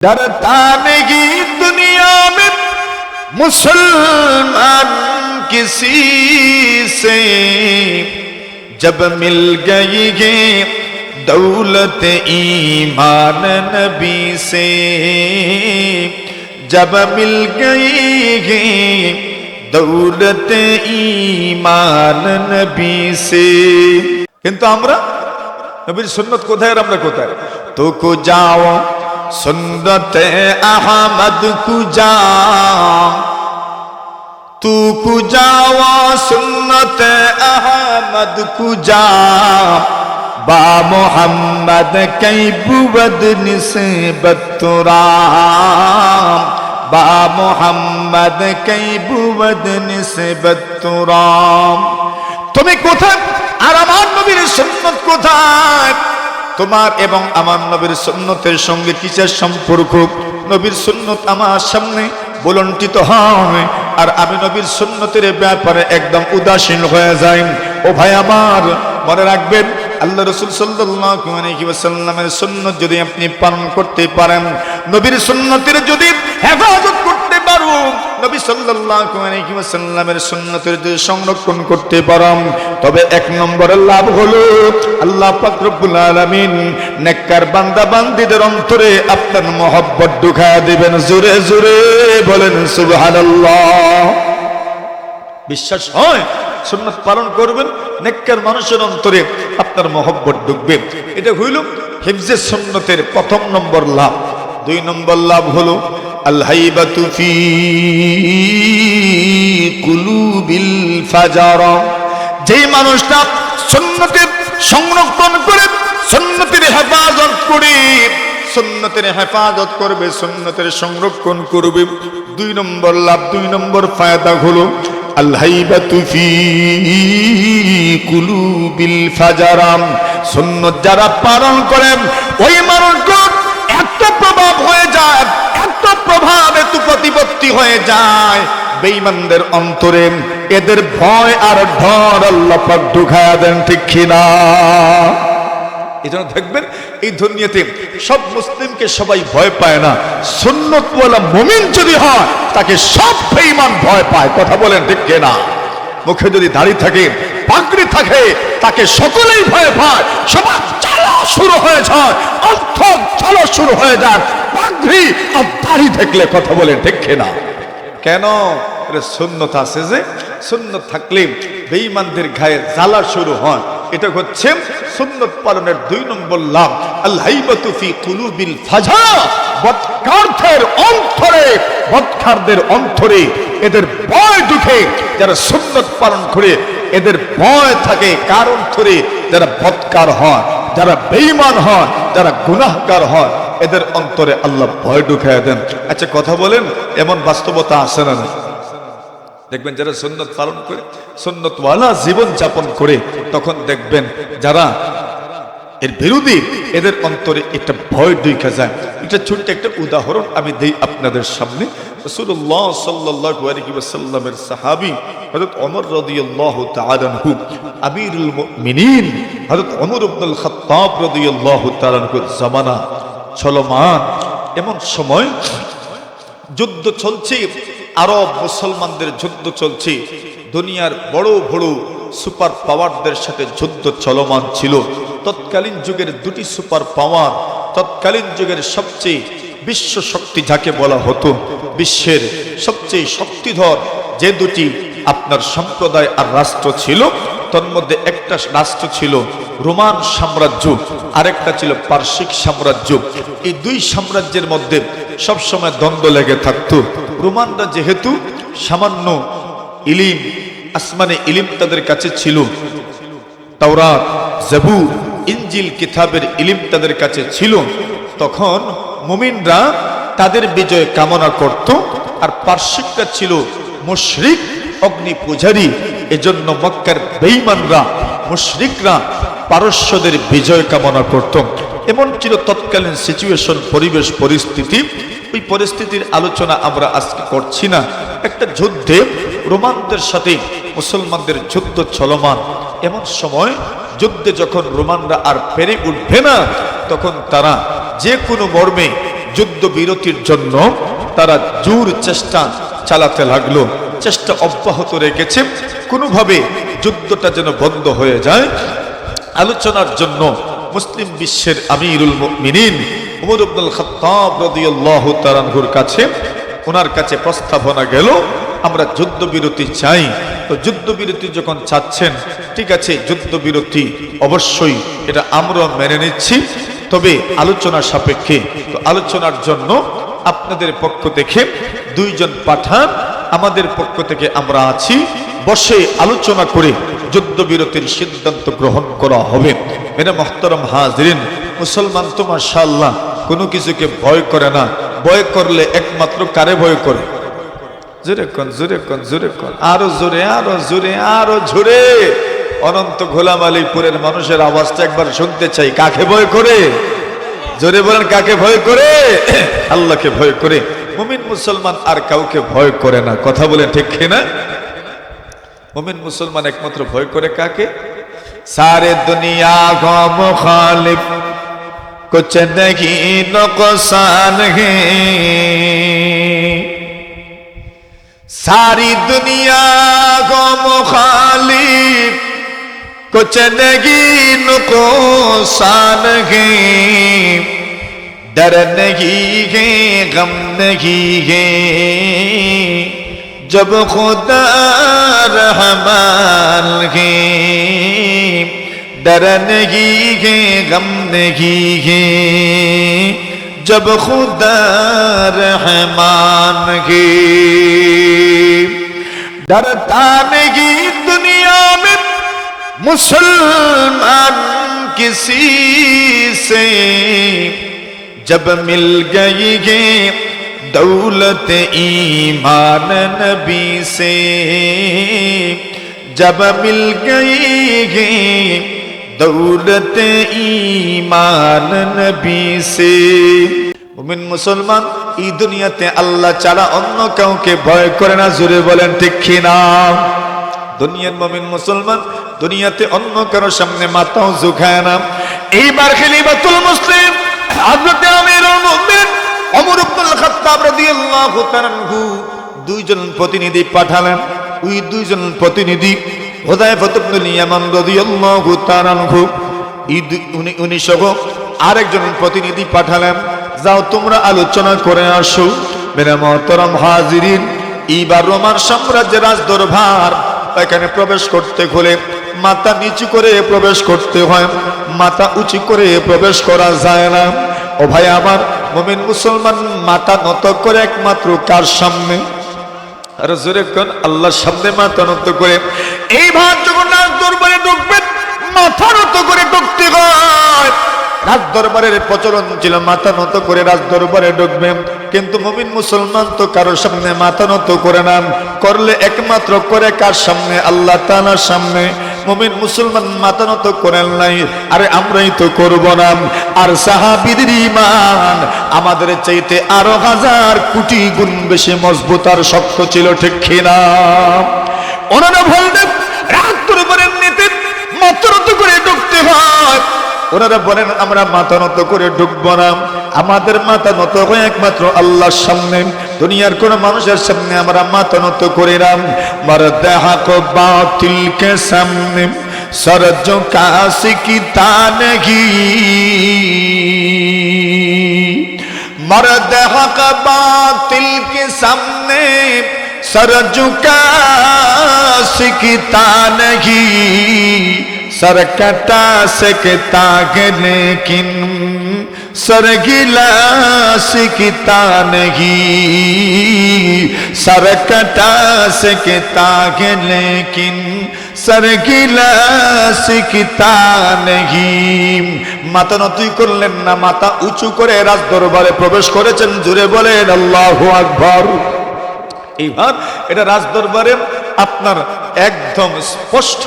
डरता नहीं दुनिया में मुसलमान किसी से जब मिल गई ये दौलत ईमान नबी से जब मिल गई ये दौलत ईमान नबी से কিন্তু আমরা নবীর সুন্নত কোথায় আর আমরা কোথায় তো কো যাও সুন্নত আহমদ কু তু কু যাওয়া সুন্নত আহমদ কু বা মোহাম্মদ কই বুবদ নিসবত তুরাম বা মোহাম্মদ কই বুবদ নিসবত তুরাম তুমি কোথায়? আর আমার নবীর সুন্নত কোথায়? তোমার এবং আমার নবীর সুন্নতের সঙ্গে কিসের সম্পর্ক? নবীর সুন্নত আমার সামনে বলন্টিত হয় আর আমি নবীর সুন্নতের ব্যাপারে একদম উদাসীন হয়ে যাই। ও ভাই আমার, মনে রাখবেন, আল্লাহ রসুল আলাইহি সুন্নত যদি আপনি পালন করতে পারেন, নবীর সুন্নতের যদি হেফাজত করতে নবী সাল্লাল্লাহু আলাইহি ওয়াসাল্লামের সুন্নতের যদি সংরক্ষণ করতে পারো তবে এক নম্বরের লাভ হলো আল্লাহ পাক রব্বুল আলামিন নেককার বান্দা বান্দীদের অন্তরে আপনার মহব্বত ঢুকায়া দিবেন। জোরে জোরে বলেন সুবহানাল্লাহ। বিশ্বাস হয় সুন্নত পালন করবেন, নেককার মানুষের অন্তরে আপনার মহব্বত ঢুকবে। এটা হইল হিফজে সুন্নতের প্রথম নম্বর লাভ। দুই নম্বর লাভ হলো ফাজারা। যেই মানুষটা সুন্নতের সংরক্ষণ করে, সুন্নতের হেফাজত করে, সুন্নতের হেফাজত করবে, সুন্নতের সংরক্ষণ করবে। দুই নম্বর লাভ, দুই নম্বর ফায়দা হলো যারা পালন করেন, ওই মানুষগুলো এত প্রভাব হয়ে যায় প্রভাব এত প্রতিপত্তি হয়ে যায়। বেঈমানদের অন্তরে এদের ভয় আর ঢর আল্লাহ পাক ঢুকায়া দেন, ঠিক কিনা? এই জন্য দেখবেন, এই দুনিয়াতে সব মুসলিমকে সবাই ভয় পায় না। সুন্নতওয়ালা মুমিন যদি হয়, তাকে সব বেঈমান ভয় পায়। কথা বলেন, ঠিক কিনা? মুখে যদি দাড়ি থাকে, পাগড়ি থাকে, তাকে সকলেই ভয় পায়। চালা শুরু হয়ে যায়। অর্থ চালা শুরু হয়ে যায়। পাগড়ি আর দাড়ি দেখলে কথা বলে দেখে না কেন? সুন্নত আছে যে, সুন্নত থাকলে বেঈমানদের গায়ে জ্বালা শুরু হয়। এটা হচ্ছে সুন্নত পালনের দুই নম্বর লাভ। আল্লাহিবাতু ফি কুলুবিল ফাজা। বৎকারদের অন্তরে বৎকারদের অন্তরে এদের ভয় ঢুকে। যারা সুন্নত পালন করে, এদের ভয় থাকে কার অন্তরে যারা বৎকার হয়। যারা বেঈমান হয় যারা গুনাহগার হয় এদের অন্তরে আল্লাহ ভয় ঢুকায় দেন। আচ্ছা কথা বলেন, এমন বাস্তবতা আসে না দেখবেন যারা সুন্নত পালন করে, সুন্নতওয়ালা জীবন যাপন করে, তখন দেখবেন যারা এর বিরোধী, এদের অন্তরে একটা ভয় ঢুকে যায়। এটা ছোট্ট একটা উদাহরণ আমি দেই আপনাদের সামনে। চলমান। এমন সময় যুদ্ধ চলছে, আরব মুসলমানদের যুদ্ধ চলছে, দুনিয়ার বড় বড় সুপার পাওয়ারদের সাথে যুদ্ধ চলমান ছিল। তৎকালীন যুগের দুটি সুপার পাওয়ার, তৎকালীন যুগের সবচেয়ে বিশ্ব শক্তি যাকে বলা হতো, বিশ্বের সবচেয়ে শক্তিধর যে দুটি আপনার সম্প্রদায় আর রাষ্ট্র ছিল তন্মধ্যে একটা রাষ্ট্র ছিল রোমান সাম্রাজ্য, আরেকটা ছিল পার্শ্বিক সাম্রাজ্য। এই দুই সাম্রাজ্যের মধ্যে সবসময় দ্বন্দ্ব লেগে থাকতো। রোমানরা যেহেতু সামান্য ইলিম, আসমানে ইলিম তাদের কাছে ছিল। তাওরাত জাবু ইঞ্জিল কিতাবের ইলিম তাদের কাছে ছিল। তখন মুমিনরা তাদের বিজয় কামনা করত, আর পার্শ্বিকরা ছিল মুশরিক, অগ্নি পূজারী। এজন্য মক্কার বেঈমানরা, মুশরিকরা পারস্যদের বিজয় কামনা করত। এমন ছিল তৎকালীন সিচুয়েশন পরিবেশ, পরিস্থিতি। ওই পরিস্থিতির আলোচনা আমরা আজকে করছি না। একটা যুদ্ধে রোমানদের সাথে মুসলমানদের যুদ্ধ চলমান। এমন সময় যুদ্ধে যখন রোমানরা আর পেরে উঠবে না, তখন তারা যে কোনো মর্মে যুদ্ধ বিরতির জন্য তারা জোর চেষ্টা চালাতে লাগল। চেষ্টা অব্যাহত রেখেছে। কোনোভাবে যুদ্ধটা যেন বন্ধ হয়ে যায়। আলোচনার জন্য মুসলিম বিশ্বের আমিরুল মিনিন উমর আব্দুল খত্তাব রাদিয়াল্লাহু তাআলার কাছে ওনার কাছে প্রস্তাবনা গেল, আমরা যুদ্ধবিরতি চাই। তো যুদ্ধবিরতি যখন চাচ্ছেন, ঠিক আছে, যুদ্ধবিরতি অবশ্যই, এটা আমরা মেনে নিচ্ছি। তবে আলোচনা সাপেক্ষে আলোচনার জন্য আপনাদের পক্ষ থেকে দুইজন পাঠান। আমাদের পক্ষ থেকে আমরা আছি। বসে আলোচনা করে যুদ্ধবিরতির সিদ্ধান্ত গ্রহণ করা হবে। মেরে মহতরম হাজরিন, মুসলমান তো মাশাআল্লাহ, কোনো কিছুকে ভয় করে না। ভয় করলে একমাত্র কারে ভয় করে? জোরে কন জোরে কন জোরে কন। আরও জোরে আরও জোরে আরও জোরে। অনন্ত গোলাম আলীপুরের মানুষের আওয়াজটা একবার শুনতে চাই। কাকে ভয় করে? জোরে বলেন, কাকে ভয় করে? আল্লাহকে ভয় করে। মুমিন মুসলমান আর কাউকে ভয় করে না। কথা বলে ঠিক না? মুমিন মুসলমান একমাত্র ভয় করে কাকে? সারে দুনিয়া গম হে। সারি দুনিয়া গম মুখালিফ कुछ नहीं नुकसान है। डर नहीं है, गम नहीं है। जब खुदा रहमान है, डर नहीं है, गम नहीं है। जब खुदा रहमान है, डरता नहीं दुनिया में मुसलमान किसी से जब मिल गई है दौलत ईमान नबी से जब मिल गई है দৌলত ইমান নবী সে মুমিন মুসলমান এই দুনিয়াতে আল্লাহ ছাড়া অন্য কাউকে ভয় করে না জুড়ে বলেন ঠিক না দুনিয়ার মুমিন মুসলমান, দুনিয়াতে অন্য কারও সামনে মাথাও ঝুঁকায় না। এইবার খেলিবাতুল মুসলিম, হযরত আমিরুল মুমিন ওমর ইবনুল খাত্তাব রাদিয়াল্লাহু তাআলা দুইজন প্রতিনিধি পাঠালেন। ওই দুইজন প্রতিনিধি হোদায়ফত ইবনুল ইয়ামান রাদিয়াল্লাহু তাআলা আনহু উনি উনি সহ আরেকজন প্রতিনিধি পাঠালেন। যাও তোমরা আলোচনা করে আসো। মেরে মহতরম হাজিরিন, এইবার রোমান সাম্রাজ্যের রাজ দরবার এখানে প্রবেশ করতে হলে মাথা নিচু করে প্রবেশ করতে হয়। মাথা উঁচু করে প্রবেশ করা যায় না। ও ভাই, আমার মুমিন মুসলমান মাথা নত করে একমাত্র কার সামনে? আর জোরে আল্লাহর সামনে মাথা নত করে। এই ভাব যখন দরবারে ঢুকবেন, মাথা নত করে ঢুকতে হয়। রাজ দরবারের প্রচলন ছিল, মাথা নত করে রাজ দরবারে ঢুকবেন কিন্তু মুমিন মুসলমান তো কারোর সামনে মাথা নত করে না। করলে একমাত্র করে কার সামনে? আল্লাহ তাআলার সামনে। মুমিন মুসলমান মাথা নত করেন নাই। আরে আমরাই তো করব না। আর সাহাবীদের ইমান আমাদের চাইতে আরও হাজার কোটি গুণ বেশি মজবুত আর শক্ত ছিল, ঠিক কিনা? ওনারা বলতেন ওনারা বলেন, আমরা মাথা নত করে ঢুকবো না। আমাদের মাথা নত হয়ে একমাত্র আল্লাহর সামনে। দুনিয়ার কোন মানুষের সামনে আমরা মাথা নত করে রাম মার দেহা দেহাক বাতিলকে সামনে। সরজ কাশি কি তা নেহি দেহা দেহাক বাতিলকে সামনে। সরজ কাশি কি তা নেহি सर कटा सकता है लेकिन सर गिला सिकता नहीं सर कटा सकता है लेकिन सर गिला सिकता नहीं মাথা নতুই করলেন না মাথা উঁচু করে রাজ দরবারে প্রবেশ করেছেন জুড়ে বলেন আল্লাহু আকবার এইবার এটা রাজ দরবারে আপনার একদম স্পষ্ট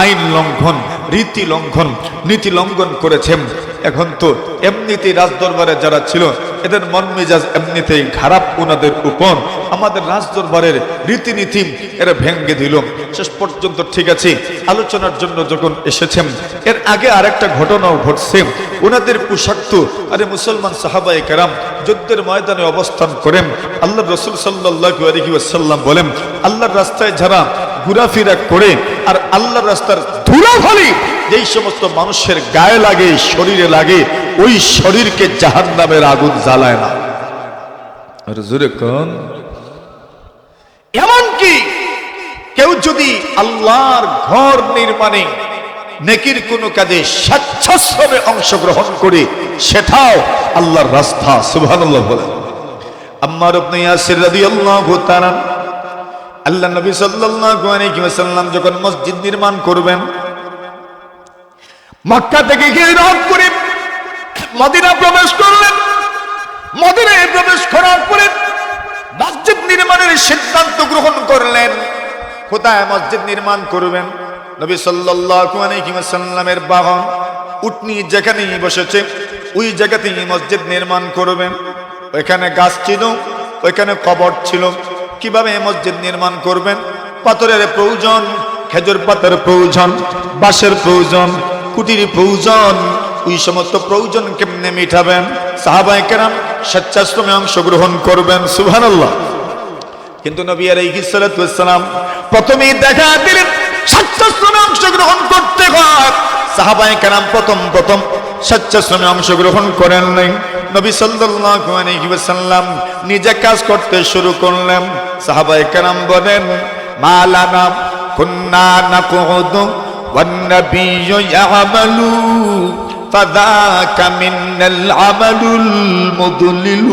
আইন লঙ্ঘন, রীতি লঙ্ঘন, নীতি লঙ্ঘন করেছেন। এখন তো এমনিতেই রাজ দরবারে যারা ছিল, এদের মন মেজাজ এমনিতেই খারাপ ওনাদের উপর। আমাদের রাজদরবারের রীতিনীতি এরা ভেঙ্গে দিল। শেষ পর্যন্ত ঠিক আছে, আলোচনার জন্য যখন এসেছেন, এর আগে আরেকটা ঘটনাও ঘটছে। ওনাদের পোশাক তো, আরে মুসলমান সাহাবাই কেরাম যুদ্ধের ময়দানে অবস্থান করেন। আল্লাহ রসুল সাল্লাহ আলহি ওয়াসাল্লাম বলেন, আল্লাহর রাস্তায় যারা ঘোরাফেরা করে আর আল্লাহর রাস্তার ধুলাফলি যেই সমস্ত মানুষের গায়ে লাগে, শরীরে লাগে, ওই শরীরকে জাহান নামের আগুন জ্বালায় না। এমনকি কেউ যদি আল্লাহর ঘর নির্মাণে নেকির কোনো কাজে স্বেচ্ছাশ্রমে অংশগ্রহণ করে, সেটাও আল্লাহর রাস্তা, সুবহানাল্লাহ বলেন আম্মার ইয়াসির রাদিয়াল্লাহু তাআলা আল্লাহ নবী আলাইহি যখন মসজিদ নির্মাণ করবেন, মক্কা থেকে করে মদিনা প্রবেশ করলেন। মদিনায় প্রবেশ করার পরে মসজিদ নির্মাণের সিদ্ধান্ত গ্রহণ করলেন। কোথায় মসজিদ নির্মাণ করবেন? নবী ওয়াসাল্লামের বাহন উটনি যেখানেই বসেছে, ওই জায়গাতেই মসজিদ নির্মাণ করবেন। ওইখানে গাছ ছিল, ওইখানে কবর ছিল। কীভাবে মসজিদ নির্মাণ করবেন? পাথরের প্রয়োজন, খেজুর পাতার প্রয়োজন, বাঁশের প্রয়োজন, কুটির প্রয়োজন ওই সমস্ত প্রয়োজন কেমনে মিঠাবেন সাহাবাই কেরাম স্বেচ্ছাশ্রমে অংশগ্রহণ করবেন, সুবহানাল্লাহ। কিন্তু নবী আলাইহিস সালাতু প্রথমেই দেখা দিলেন, স্বেচ্ছাশ্রমে অংশগ্রহণ করতে হয়। সাহাবায়ে কেরাম প্রথম প্রথম স্বেচ্ছাশ্রমে অংশগ্রহণ করেন নাই নবী সাল্লাল্লাহু আলাইহি ওয়াসাল্লাম নিজে কাজ করতে শুরু করলেন সাহাবায়ে কেরাম বলেন মালানা কুন্না নাকুদু والنبي يعمل فذاك منا العمل المضلل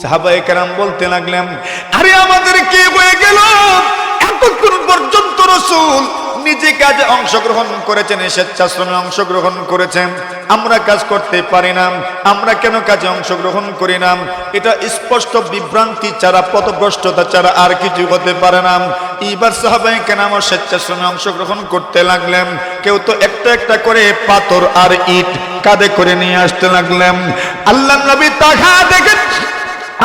সাহাবায়ে কেরাম বলতে লাগলেন আরে আমাদের কি হয়ে গেল এতক্ষণ পর্যন্ত রসুল নিজে কাজে অংশগ্রহণ করেছেন, স্বেচ্ছাশ্রমে অংশগ্রহণ করেছেন। আমরা কাজ করতে পারি না। আমরা কেন কাজে অংশগ্রহণ করি না? এটা স্পষ্ট বিভ্রান্তি ছাড়া, পথভ্রষ্টতা ছাড়া আর কিছু হতে পারে না। এইবার সাহাবাই কেন আমার স্বেচ্ছাশ্রমে অংশগ্রহণ করতে লাগলেন। কেউ তো একটা একটা করে পাথর আর ইট কাঁধে করে নিয়ে আসতে লাগলেন। আল্লাহ নবী তাহা দেখেন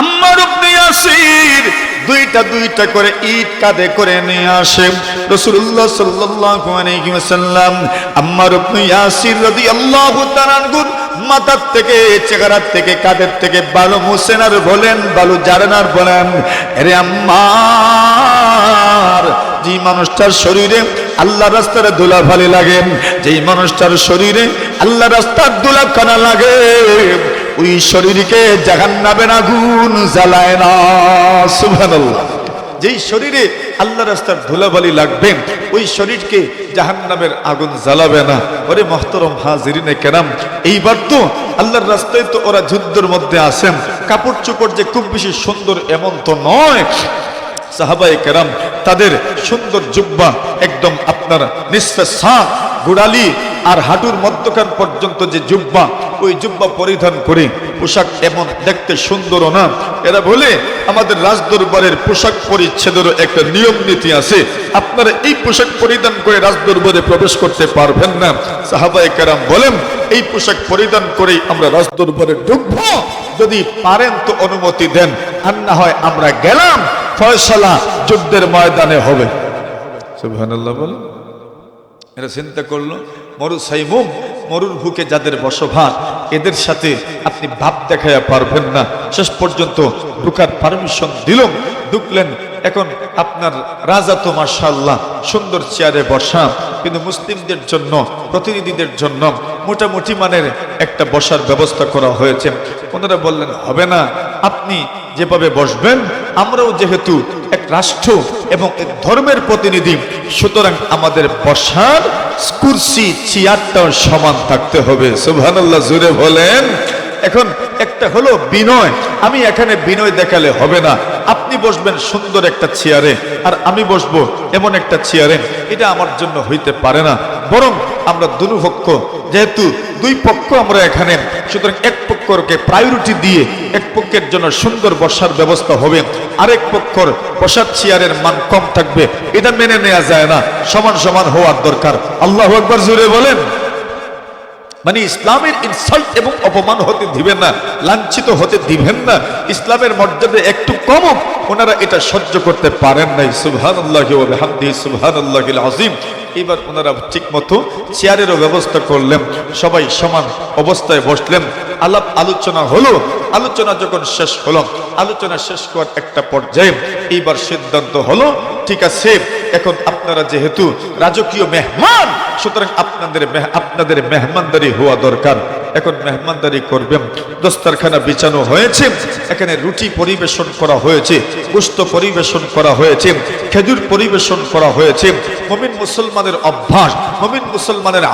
আম্মার ইয়াসির। দুইটা দুইটা করে ইট কাঁধে করে নিয়ে আসে। রাসূলুল্লাহ সাল্লাল্লাহু আলাইহি ওয়াসাল্লাম আম্মার ইবনে ইয়াসির রাদিয়াল্লাহু তাআলা মাথার থেকে, চেহারার থেকে, কাঁধের থেকে বালু মুছেন আর বলেন, বালু জারেন আর বলেন আরে আম্মার, যেই মানুষটার শরীরে আল্লাহ রাস্তার ধুলা ভালি লাগে, যেই মানুষটার শরীরে আল্লাহ রাস্তার ধুলা কানা লাগে ওই শরীরকে জাহান্নাবের আগুন জ্বালায় না, সুবহানাল্লাহ। যেই শরীরে আল্লাহ রাস্তার ধুলাবালি লাগবে, ওই শরীরকে জাহান্নামের আগুন জ্বালাবে না। ওরে মহতরম হাজিরিনে কেরাম, এইবার তো আল্লাহর রাস্তায় তো ওরা যুদ্ধের মধ্যে আসেন কাপড় চোপড় যে খুব বেশি সুন্দর এমন তো নয়। সাহাবাই কেরাম, তাদের সুন্দর জুব্বা একদম আপনার সাত গোড়ালি আর হাঁটুর মধ্যখান পর্যন্ত যে জুব্বা ওই জুব্বা পরিধান করে, পোশাক এমন দেখতে সুন্দরও না। এরা বলে, আমাদের রাজদরবারের পোশাক পরিচ্ছেদেরও একটা নিয়ম নীতি আছে। আপনারা এই পোশাক পরিধান করে রাজদরবারে প্রবেশ করতে পারবেন না। সাহাবায়ে কেরাম বলেন, এই পোশাক পরিধান করেই আমরা রাজদরবারে ঢুকবো। যদি পারেন তো অনুমতি দেন, আর না হয় আমরা গেলাম। ফয়সালা যুদ্ধের ময়দানে হবে। সুবহানাল্লাহ বলেন। এরা চিন্তা করল, মরু সাইমুম মরুর ভুকে যাদের বসবাস, এদের সাথে আপনি ভাব দেখাইয়া পারবেন না। শেষ পর্যন্ত ঢুকার পারমিশন দিলাম, ঢুকলেন, এখন আপনার রাজা তো মার্শাল্লাহ সুন্দর চেয়ারে বসা। কিন্তু মুসলিমদের জন্য, প্রতিনিধিদের জন্য মোটামুটি মানের একটা বসার ব্যবস্থা করা হয়েছে। ওনারা বললেন, হবে না, আপনি যেভাবে বসবেন, আমরাও যেহেতু রাষ্ট্র এবং ধর্মের প্রতিনিধি। সুতরাং আমাদের বসার কুর্সি, চেয়ারটাও সমান থাকতে হবে। সুবহানাল্লাহ জুড়ে বলেন। এখন একটা হলো বিনয়। আমি এখানে বিনয় দেখালে হবে না। আপনি বসবেন সুন্দর একটা চেয়ারে, আর আমি বসবো এমন একটা চেয়ারে। এটা আমার জন্য হইতে পারে না। বরং আমরা দুপক্ষ যেহেতু দুই পক্ষ আমরা এখানে, সুতরাং এক পক্ষকে প্রায়োরিটি দিয়ে এক পক্ষের জন্য সুন্দর বসার ব্যবস্থা হবে। আরেক পক্ষর বসার চেয়ারের মান কম থাকবে। এটা মেনে নেওয়া যায় না। সমান সমান হওয়ার দরকার। আল্লাহ একবার জুড়ে বলেন। মানে ইসলামের ইনসাল্ট এবং অপমান হতে দিবেন না, লাঞ্ছিত হতে দিবেন না, ইসলামের মর্যাদা একটু কম ওনারা এটা সহ্য করতে পারেন নাই। সুবহান আল্লাহ হামদি সুবহান আজিম এবার ওনারা ঠিক মতো চেয়ারেরও ব্যবস্থা করলেন, সবাই সমান অবস্থায় বসলেন। আলাপ আলোচনা হলো, আলোচনা যখন শেষ হলো, আলোচনা শেষ করার একটা পর্যায়ে এইবার সিদ্ধান্ত হলো, ঠিক আছে এখন আপনারা যেহেতু রাজকীয় মেহমান, সুতরাং আপনাদের আপনাদের মেহমানদারি হওয়া দরকার। এখন মেহমানদারি করবেন, দস্তারখানা বিছানো হয়েছে, এখানে রুটি পরিবেশন করা হয়েছে পুষ্ট পরিবেশন করা হয়েছে, খেজুর পরিবেশন করা হয়েছে। মমিন মুসলমানের অভ্যাস, মমিন মুসলমানের